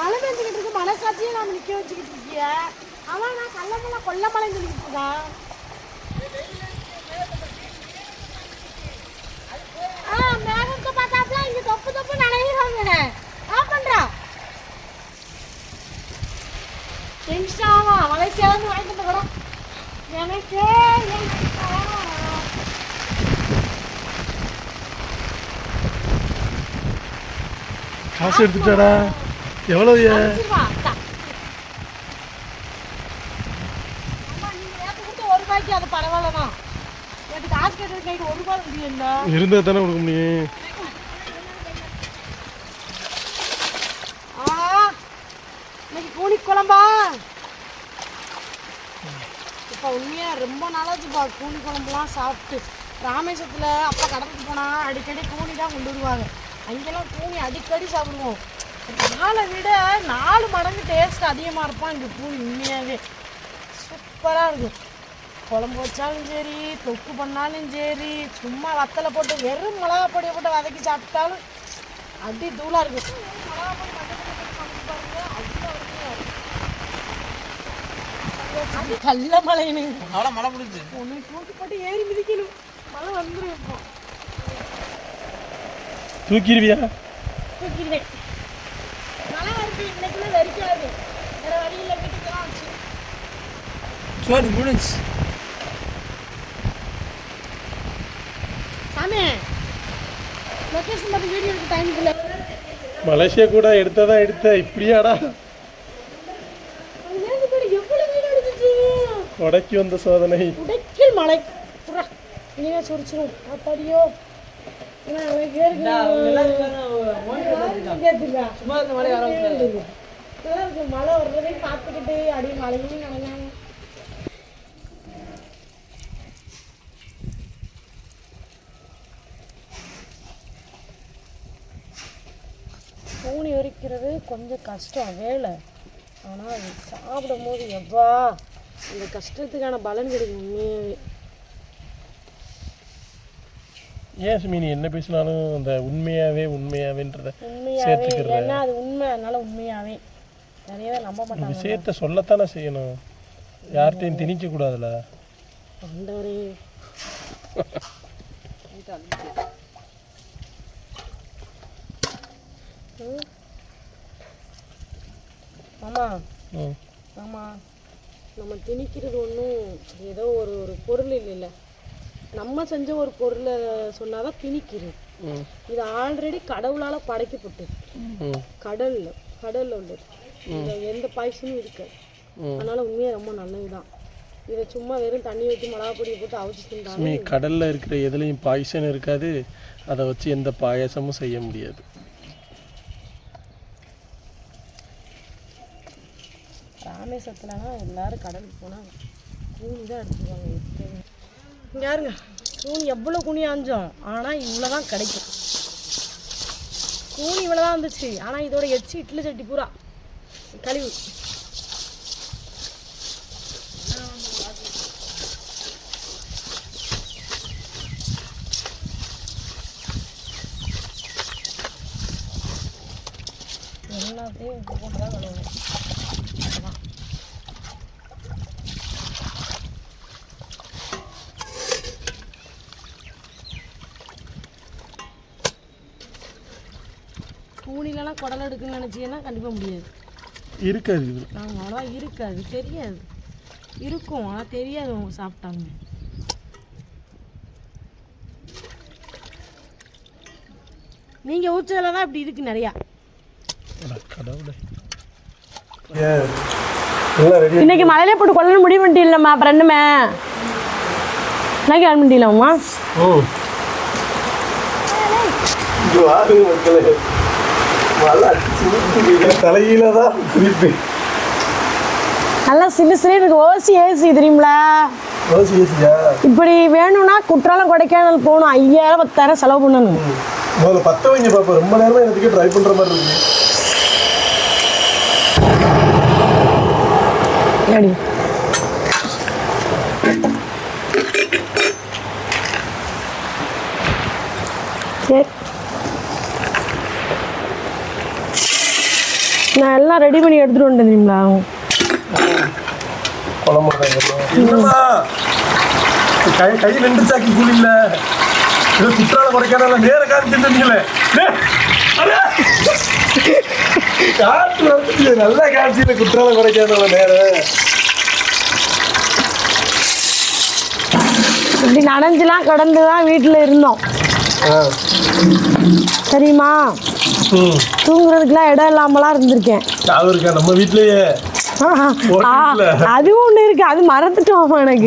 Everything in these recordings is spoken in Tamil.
மழை பெஞ்சுக்கிட்டு இருக்கு மனசாட்சியை நான் நிற்க வச்சுக்கிட்டு இருக்கிய. அவன் நான் கள்ளமலை கொல்லமலை சொல்லிக்கிட்டு இருக்கான் ஆ மேகத்தை பார்த்தாப்புல இங்கே தொப்பு தொப்பு நனைகிறாங்க ஆஃப் பண்ணுறா டென்ஷன் ஆகும் மலேசியாவிலேருந்து வாங்கிட்டு கூட எனக்கே காசு எடுத்துட்டாரா எவ்வளோ. இருந்தால் தானே கொடுக்க முடியும். கூனி குழம்பா இப்ப உண்மையா ரொம்ப நாளாச்சுப்பா. கூனி குழம்புலாம் சாப்பிட்டு. ராமேஸ்வரத்துல அப்பா கடலுக்கு போனா அடிக்கடி கூனி தான் கொண்டு வருவாங்க. அங்கெல்லாம் கூனி அடிக்கடி சாப்பிடுவோம். நாளை விட நாலு மடங்கு டேஸ்ட் அதிகமாக இருப்பான் இங்கே கூனி உண்மையாகவே சூப்பராக இருக்கும் குழம்பு வச்சாலும் சரி தொக்கு பண்ணாலும் சரி சும்மா வத்தலை போட்டு வெறும் மிளகா பொடியை போட்டு வதக்கி சாப்பிட்டாலும் அடி தூளாக இருக்கும் மிளகா பொடி. கல்ல மழைன்னு. அவ்வளோ மழை பிடிச்சி ஒன்று தூக்கி போட்டு ஏறி மிதிக்கணும். மழை வந்துடும் இப்போ. தூக்கிடுவியா? தூக்கிடுவேன். சோடி முடிஞ்சு மலேசியா கூட எடுத்ததா எடுத்த இப்படியாடா? கொடைக்கு வந்த சோதனை. உடைக்கில் புறா இனிமே சுரிச்சிடும் அப்படியோ மழை வர நல்லா இருக்கு. மழை வர்றதை பார்த்துக்கிட்டு அப்படியே மழையும் நனைஞ்சாங்க பூனி உரிக்கிறது கொஞ்சம் கஷ்டம் வேலை. ஆனால் சாப்பிடும் போது எவ்வா இந்த கஷ்டத்துக்கான பலன் கிடைக்கும் உண்மையாகவே ஏன் சுமி நீ என்ன பேசினாலும் அந்த உண்மையாவே உண்மையாவேன்றத உண்மையாகவே சேர்த்துக்கிற ஏன்னா அது உண்மை அதனால உண்மையாகவே நிறையவே நம்ப மாட்டாங்க. விஷயத்த சொல்லத்தானே செய்யணும். யார்கிட்டையும் திணிக்க கூடாதுல. ஆண்டவரே ம். மாமா. ம். ஆமா நம்ம திணிக்கிறது ஒன்றும் ஏதோ ஒரு ஒரு பொருள் இல்லைல்ல. நம்ம செஞ்ச ஒரு பொருளை சொன்னாதான் திணிக்கிறது இது ஆல்ரெடி கடவுளால் படைக்கப்பட்டது. கடல்ல கடல்ல உள்ளது. எந்த பாய்ச்சனும் இருக்காது. அதனால உண்மையாக ரொம்ப நல்லதுதான். இதை சும்மா வெறும் தண்ணி ஊற்றி மிளகா பொடியை போட்டு அவிச்சு சுமி கடல்ல இருக்கிற எதுலையும் பாய்சன் இருக்காது. அதை வச்சு எந்த பாயாசமும் செய்ய முடியாது. ராமேஸ்வரத்துலனா எல்லாரும் கடலுக்கு போனால் கூனி தான் எடுத்துக்குவாங்க எப்பயுமே யாருங்க? கூணி எவ்வளோ கூனி ஆஞ்சோம் ஆனால் இவ்வளோ தான் கிடைக்கும். கூணி இவ்வளோ தான் வந்துச்சு. ஆனால் இதோட எச்சு இட்லி சட்டி பூரா. கழிவு. எல்லாத்தையும் உப்பு போட்டு தான் கழுவுவேன். கூனிலலாம் குடல் எடுக்குன்னு நினச்சிங்கன்னா கண்டிப்பாக முடியாது. இருக்காது இது. அவ்வளோவா இருக்காது. தெரியாது. இருக்கும். ஆனால் தெரியாது அவங்க சாப்பிட்டாங்க. நீங்கள் ஊச்சதில் தான் இப்படி இருக்கு நிறையா. கடவுளே. இன்னைக்கு மழையிலே போட்டு கொள்ளணும் முடிவு பண்ணிட்டீங்களம்மா அப்புறம் என்னமே இன்னைக்கு ஆன் பண்ணிட்டீங்களாம்மா? ஓ. தலையில தான் குறிப்பு. நல்லா சிலு சிலு இருக்கு. ஓசி ஏசி தெரியுங்களா இப்படி வேணும்னா குற்றாலம் கொடைக்கானல் போகணும். ஐயாயிரம் பத்தாயிரம் செலவு பண்ணணும். முதல்ல பத்த வைங்க பாப்பா. ரொம்ப நேரமா எனக்கு ட்ரை பண்ற மாதிரி இருக்கு. நான் எல்லாம் ரெடி பண்ணி எடுத்துட்டு வந்துட்டேன் தெரியுங்களா? குழம்பு கை ரெண்டு சாக்கி கூலி இல்ல. ஏதோ குற்றால குறைக்காத நேர காட்டு தின்னீங்களே வந்து நல்ல காட்சியில குற்றால குறைக்காத நேர. இப்படி நனைஞ்சுலாம் கடந்து தான் வீட்டில் இருந்தோம். தெரியுமா? ம் தூங்குறதுக்குலாம் இடம் இல்லாமலாம் இருந்திருக்கேன். ஞாபகம் இருக்கா? நம்ம வீட்லயே. அதுவும் ஒன்று இருக்கு. அது மறந்துட்டோம் எனக்கு.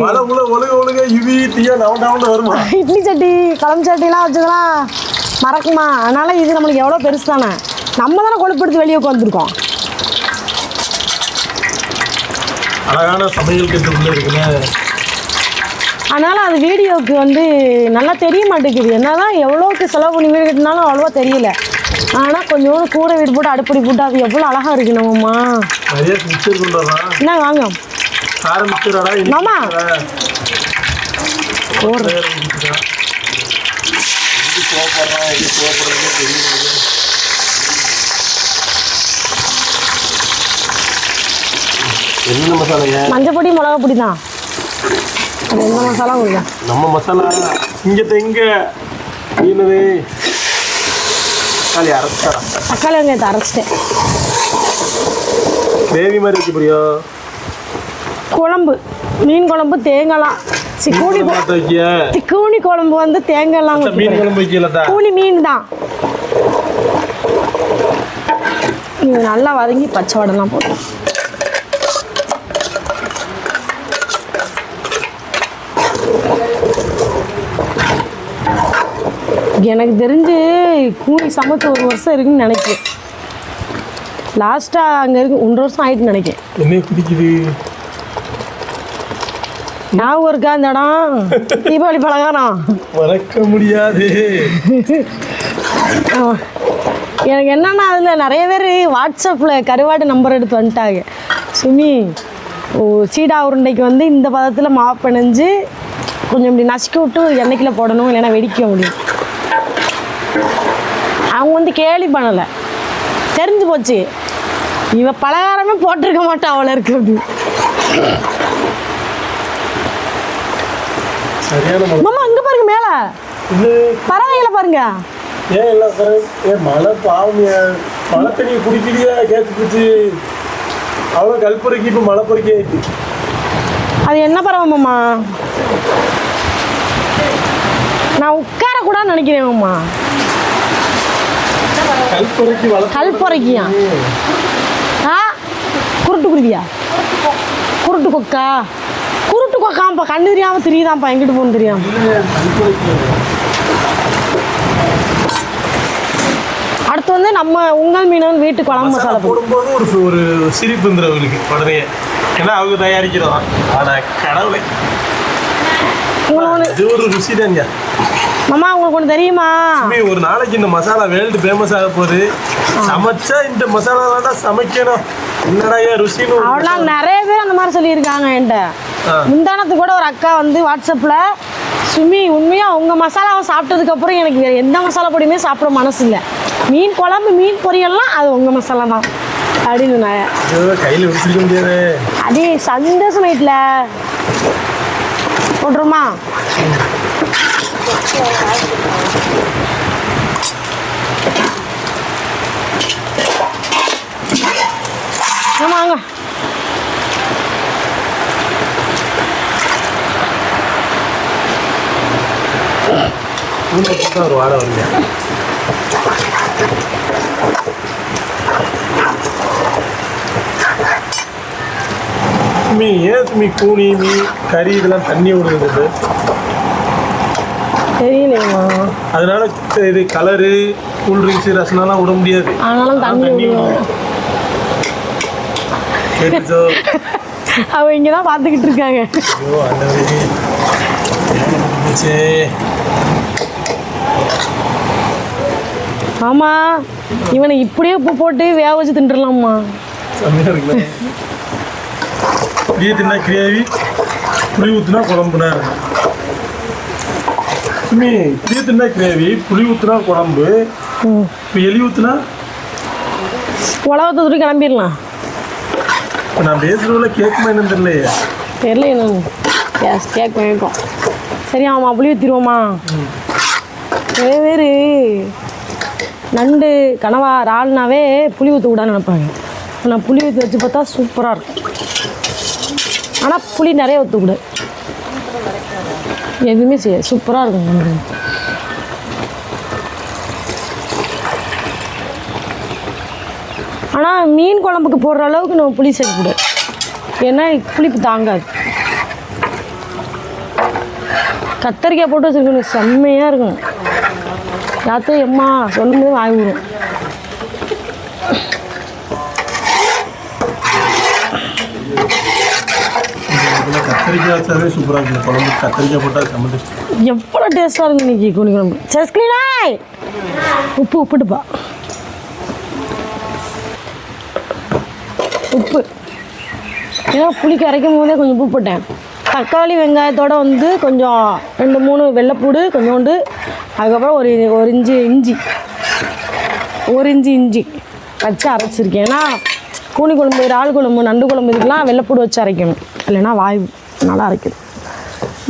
இட்லி சட்டி குழம்பு சட்டிலாம் வச்சதெல்லாம் மறக்குமா? அதனால இது நம்மளுக்கு எவ்வளோ பெருசு தானே. நம்ம தானே கொழுப்படுத்து வெளியே உட்காந்துருக்கோம் அழகான சமையல் கட்டுக்குள்ள இருக்குல்ல. அதனால் அது வீடியோவுக்கு வந்து நல்லா தெரிய மாட்டேங்குது. என்னதான் எவ்வளோக்கு செலவு பண்ணி வீடு கட்டினாலும் அவ்வளோவா தெரியல. ஆனால் கொஞ்சோண்டு கூரை வீடு போட்டு அடுப்படி போட்டு அது எவ்வளோ அழகாக இருக்கு நம்மம்மா என்ன வாங்க. மாமா. என்ன மசாலைங்க மஞ்சள் பொடி மிளகா பொடி தான். அது எந்த மசாலா கொடுங்க நம்ம மசாலா இங்க தெங்க. என்னது? தக்காளி அரைச்சா தக்காளி வெங்காயத்தை அரைச்சிட்டேன். கிரேவி மாதிரி வைக்க முடியும் குழம்பு. மீன் குழம்பு தேங்காய்லாம். சி கூனி கொ- பார்த்து வைக்க சி, கூனி குழம்பு வந்து தேங்காய்லாம் மீன் குழம்பு வைக்கலதா கூனி மீன் தான். நல்லா வதங்கி பச்சை வடலாம் போட்டு எனக்கு தெரிஞ்சு கூனி சமைச்சு ஒரு வருஷம் இருக்குன்னு நினைக்கிறேன். லாஸ்ட்டாக அங்கே இருக்கு ஒன்றரை வருஷம் ஆயிட்டுன்னு நினைக்கிறேன். என்ன பிடிக்குது? ஞாபகம் இருக்கா இந்த இடம்? தீபாவளி பலகாரம். மறக்க முடியாது. எனக்கு என்னன்னா அதில் நிறைய பேர் வாட்ஸ்அப்பில் கருவாடு நம்பர் எடுத்து வந்துட்டாங்க. சுமி ஓ சீடா உருண்டைக்கு வந்து இந்த பதத்தில் மாவு பிணைஞ்சு கொஞ்சம் இப்படி நசுக்கி விட்டு எண்ணெய்க்குள்ள போடணும் இல்லைன்னா வெடிக்க முடியும். அவங்க வந்து கேலி பண்ணலை. தெரிஞ்சு போச்சு. இவ பலகாரமே போட்டிருக்க மாட்டா அவளை இருக்கு மாமா அங்கே பாருங்க மேலே. பறவைகளை பாருங்க. ஏன் எல்லாம் சார் ஏன் மழை பாவம்? மழை தண்ணி குடிக்கலையா கேட்டு போச்சு அவ்வளோ கல்புரைக்கு இப்போ மழை பொறுக்கி ஆயிடுச்சு அது என்ன பறவை மாமா? நான் உட்கார கூட நினைக்கிறேன் மாமா கல்புரைக்கு மழை கல் பொறைக்கியா ஆ? குருட்டு குருவியா? குருட்டு கொக்கா? குருட்டு கொக்காம்பா கண்ணு தெரியாம தெரியுதாம்ப்பா எங்கிட்டு போகணும் தெரியாம. அடுத்து வந்து நம்ம உங்கள் மீனவன் வீட்டு குழம்பு மசாலா மசாலா போடு. போடும்போது ஒரு ஒரு சிரிப்பு அவங்களுக்கு உடனே ஏன்னா அவங்க தயாரிக்கிறதா. ஆனா கடவுளை. இது ஒரு ருசி தாங்க மாமா உங்களுக்கு ஒன்று தெரியுமா? ஒரு நாளைக்கு இந்த மசாலா வேர்ல்டு ஃபேமஸ் ஆக போகுது. சமைச்சா இந்த மசாலா தான் சமைக்கணும். என்னடா ஏன் ருசின்னு அவெல்லாம் நிறைய பேர் அந்த மாதிரி சொல்லியிருக்காங்க என்கிட்ட. முந்தானத்து கூட ஒரு அக்கா வந்து வாட்ஸ்அப்பில் சுமி உண்மையாக உங்கள் மசாலாவை சாப்பிட்டதுக்கப்புறம் எனக்கு வேறு எந்த மசாலா பொடியுமே சாப்பிட மனசு இல்லை மீன் குழம்பு மீன் பொரியல்லாம் அது உங்கள் மசாலா தான். அப்படின்னு நான் கையில வச்சிருக்க முடியாது. அதே சந்தோஷம் நைட்டில் போட்டுருமா? ஆமாங்க ஒரு வாடை வருங்க சுமி ஏன் சுமி கூனி மீ கறி இதெல்லாம் தண்ணி விடுறது தெரியலையம்மா அதனால இது கலரு கூல்ட்ரிங்க்ஸ் ரசனெல்லாம் விட முடியாது. ஆனாலும் தண்ணி விடுவோம். கேட்டுச்சோ? அவ இங்கே தான் பார்த்துக்கிட்டு இருக்காங்க. ஐயோ போச்சே. ஆமாம் இவனை இப்படியே உப்பு போட்டு வேக வச்சு தின்றுலாம்மா. இப்படியே தின்னா கிரேவி புளி ஊத்துனா குழம்புனா சுமி இப்படியே தின்னா கிரேவி புளி ஊத்துனா குழம்பு. இப்போ எலி ஊத்துனா? உலகத்தை தூக்கி கிளம்பிடலாம். இப்போ நான் பேசுறதுல கேட்குமா என்னன்னு தெரியலையே. தெரியல கேஸ் கேக் வாங்கிட்டோம் சரி ஆமாம் புளி ஊற்றிடுவோமா நிறைய பேர். நண்டு கனவா இறால்னாவே புளி ஊற்ற கூடாதுன்னு நினைப்பாங்க. ஆனால் புளி ஊற்றி வச்சு பார்த்தா சூப்பராக இருக்கும். ஆனால் புளி நிறைய ஊற்றக்கூடாது எதுவுமே செய்ய சூப்பராக இருக்கும் நண்டு ஆனால் மீன் குழம்புக்கு போடுற அளவுக்கு நம்ம புளி சேர்க்கக்கூடாது ஏன்னா புளிப்பு தாங்காது. கத்தரிக்காய் போட்டு வச்சுருக்கணும். செம்மையாக இருக்கும். யாத்தையும் எம்மா சொல்லும்போது வாங்கி விடும் கத்திரிக்காய் சூப்பராக குழம்பு கத்திரிக்காய் போட்டால் செம்ம எவ்வளோ டேஸ்ட்டாக இருக்கு இன்னைக்கு குனி குழம்பு சஸ்கிரீனாய் உப்பு உப்புட்டுப்பா. உப்பு. ஏன்னா புளி கரைக்கும் போதே கொஞ்சம் உப்பு போட்டேன். தக்காளி வெங்காயத்தோட வந்து கொஞ்சம் ரெண்டு மூணு வெள்ளைப்பூடு கொஞ்சோண்டு. அதுக்கப்புறம் ஒரு ஒரு இஞ்சி இஞ்சி. ஒரு இஞ்சி இஞ்சி. வச்சு அரைச்சிருக்கேன். ஏன்னா கூனி குழம்பு இறால் குழம்பு நண்டு குழம்பு இதுக்கெலாம் வெள்ளைப்பூடு வச்சு அரைக்கணும். இல்லைன்னா வாய் நல்லா அரைக்கணும்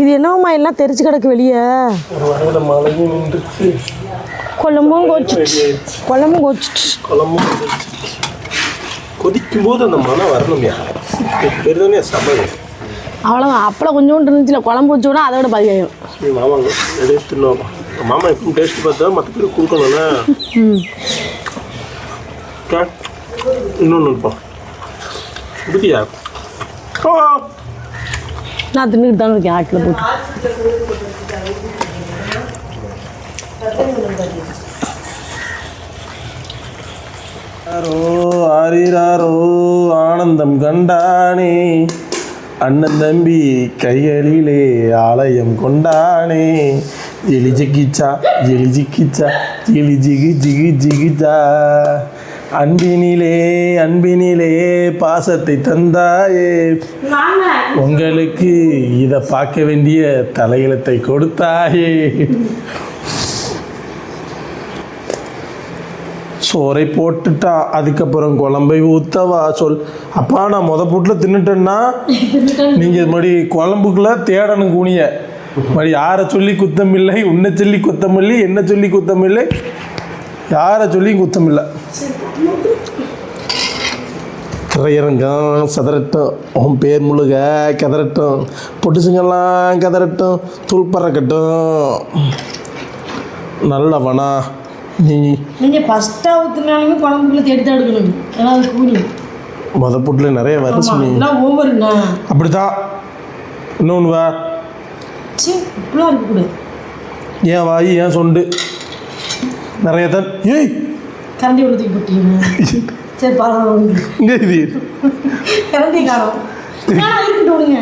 இது என்னவுமா எல்லாம் தெரிச்சு கிடக்கு வெளியே? குழம்பும் கொச்சிட்டு குழம்பும் கொச்சிட்டு குழம்பும். கொதிக்கும் போது அந்த மனம் வரணும்யா. பெருதானே சமையல். அவ்வளோதான் அப்பளம் கொஞ்சோண்டு இருந்துச்சுல குழம்பு வச்சோன்னா சரி மாமாங்க டேஸ்ட் தின்னோம் மாமா எப்பவும் டேஸ்ட் பார்த்தா மற்ற ம். அக்கா, இன்னொன்று ஆ நான் தின்னுக்கிட்டு தான் இருக்கேன் ஆட்டில் போட்டு. ஆரோ ஆரிராரோ ஆனந்தம் கண்டானே. அண்ணன் தம்பி கைகளிலே ஆலயம் கொண்டானே. ஜிலி ஜிகிச்சா ஜிலி ஜிகிச்சா ஜிலி ஜிகி ஜிகி ஜிகிச்சா. அன்பினிலே அன்பினிலே பாசத்தை தந்தாயே. உங்களுக்கு இதை பார்க்க வேண்டிய தலையெழுத்தை கொடுத்தாயே. சோறை போட்டுட்டா அதுக்கப்புறம் குழம்பை ஊத்தவா சொல். அப்பா நான் முத புட்டில் தின்னுட்டேன்னா நீங்கள் மறுபடி குழம்புக்குள்ள தேடணும் கூனிய. மறுபடி யாரை சொல்லி குத்தமில்லை உன்னை சொல்லி குத்தமில்லை என்ன சொல்லி குத்தமில்லை யாரை சொல்லி குத்தமில்லை. திரையரங்கம் சதறட்டும் உன் பேர் முழுக கதறட்டும். பொட்டுசுங்கெல்லாம் கதறட்டும். தூள் பறக்கட்டும். நல்லவனா. நீ நீங்கள் ஃபஸ்ட்டாக ஊற்றுனாலுமே குழம்புக்குள்ள தேடி தான் எடுக்கணும். ஏன்னா அது கூலி. மொத புட்டில் நிறைய வருஷம் ஓவருண்ணா அப்படித்தான். இன்னொன்று வா. சரி இப்படிலாம் இருக்கக்கூடாது. ஏன் வாய் ஏன் சொண்டு. நிறைய தான். ஏய் கரண்டி உள்ள தூக்கி போட்டீங்க சரி பரவாயில்ல இது. கரண்டி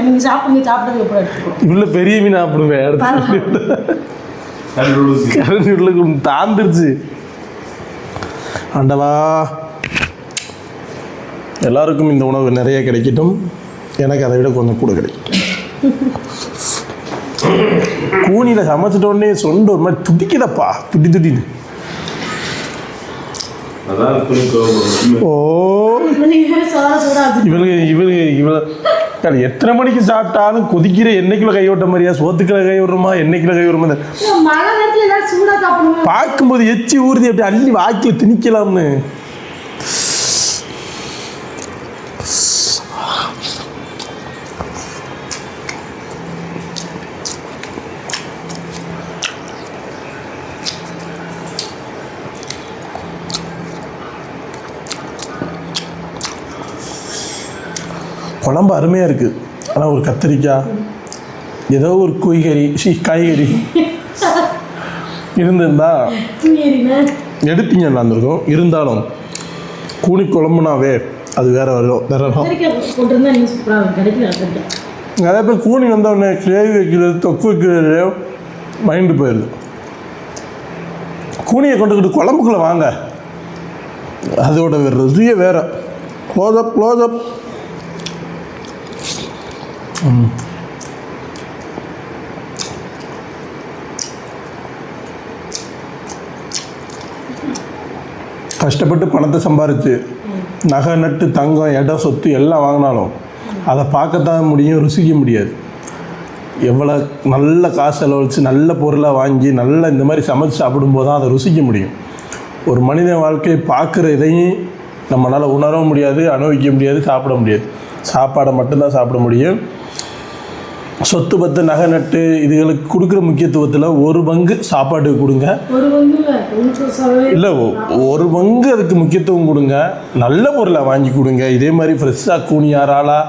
நீங்கள் சாப்பிடுங்க சாப்பிட்டதுக்கு அப்புறம் எடுத்துக்கோ. இவ்வளோ பெரிய மீன் சாப்பிடுவேன் கரண்டி உள்ளுக்கு தாந்துருச்சு. ஆண்டவா. எல்லாருக்கும் இந்த உணவு நிறைய கிடைக்கட்டும். எனக்கு அதை விட கொஞ்சம் கூட கிடைக்கும். கூனியில் சமைச்சிட்ட உடனே சொண்டு ஒரு மாதிரி துடிக்குதப்பா. துடி துடின்னு. ஓ. இவளுக்கு இவளுக்கு இவள எத்தனை மணிக்கு சாப்பிட்டாலும் கொதிக்கிற எண்ணெய்க்குள்ள கை விட்ட மாதிரியா? சோத்துக்குள்ள கை விடுறோமா எண்ணெய்க்குள்ள கை விடுறோமா பார்க்கும்போது எச்சி ஊறுதி அப்படி அள்ளி வாக்கில் திணிக்கலாம்னு. குழம்பு அருமையாக இருக்குது ஆனால் ஒரு கத்திரிக்காய் ஏதோ ஒரு குய்கறி ஷீ காய்கறி இருந்திருந்தா எடுப்பீங்க இருந்திருக்கும் இருந்தாலும் கூனி குழம்புனாவே அது வேற வரும் வேற நிறைய பேர் கூனி வந்தவுடனே கிரேவி வைக்கிறது தொக்கு வைக்கிறது மைண்டு போயிடுது கூனியை கொண்டுக்கிட்டு குழம்புக்குள்ளே வாங்க. அதோட ருசியே வேற. க்ளோஸ்அப் க்ளோஸ்அப் கஷ்டப்பட்டு பணத்தை சம்பாரித்து நகை நட்டு தங்கம் இடம் சொத்து எல்லாம் வாங்கினாலும் அதை பார்க்கத்தான் முடியும் ருசிக்க முடியாது. எவ்வளோ நல்ல காசு செலவழித்து நல்ல பொருளாக வாங்கி நல்ல இந்த மாதிரி சமைச்சு சாப்பிடும்போது தான் அதை ருசிக்க முடியும். ஒரு மனித வாழ்க்கையை பார்க்குற இதையும் நம்மளால் உணரவும் முடியாது அனுபவிக்க முடியாது சாப்பிட முடியாது. சாப்பாடை மட்டும்தான் சாப்பிட முடியும். சொத்து பத்து நகை நட்டு இதுகளுக்கு கொடுக்குற முக்கியத்துவத்தில் ஒரு பங்கு சாப்பாட்டுக்கு கொடுங்க. இல்லை ஒரு பங்கு அதுக்கு முக்கியத்துவம் கொடுங்க. நல்ல பொருளை வாங்கி கொடுங்க. இதே மாதிரி ஃப்ரெஷ்ஷாக இறாலா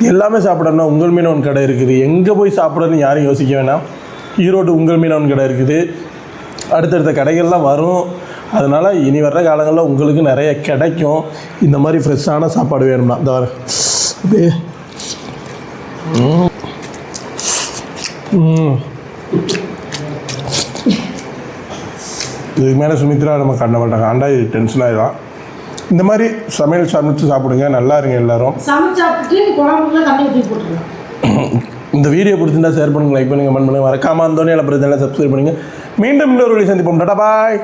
இது எல்லாமே சாப்பிடணும்னா உங்கள் மீனவன் கடை இருக்குது. எங்கே போய் சாப்பிடணும்னு யாரும் யோசிக்க வேணாம். ஈரோடு உங்கள் மீனவன் கடை இருக்குது. அடுத்தடுத்த கடைகள்லாம் வரும். அதனால் இனி வர்ற காலங்களில் உங்களுக்கு நிறைய கிடைக்கும். இந்த மாதிரி ஃப்ரெஷ்ஷான சாப்பாடு வேணும்னா. இந்த வர அப்படியே ம். ம் இதுக்கு மேலே சுமித்ரா நம்ம கண்ட மாட்டாங்க ஆண்டா இது டென்ஷன் ஆகிடும் இந்த மாதிரி சமையல் சமைச்சு சாப்பிடுங்க. நல்லா இருங்க எல்லாரும். இந்த வீடியோ பிடிச்சிருந்தா ஷேர் பண்ணுங்க லைக் பண்ணுங்க கமெண்ட் பண்ணுங்க. மறக்காம அந்த பிரச்சனை சப்ஸ்கிரைப் பண்ணுங்க. மீண்டும் இன்னொரு வழி சந்திப்போம். டாடா பாய்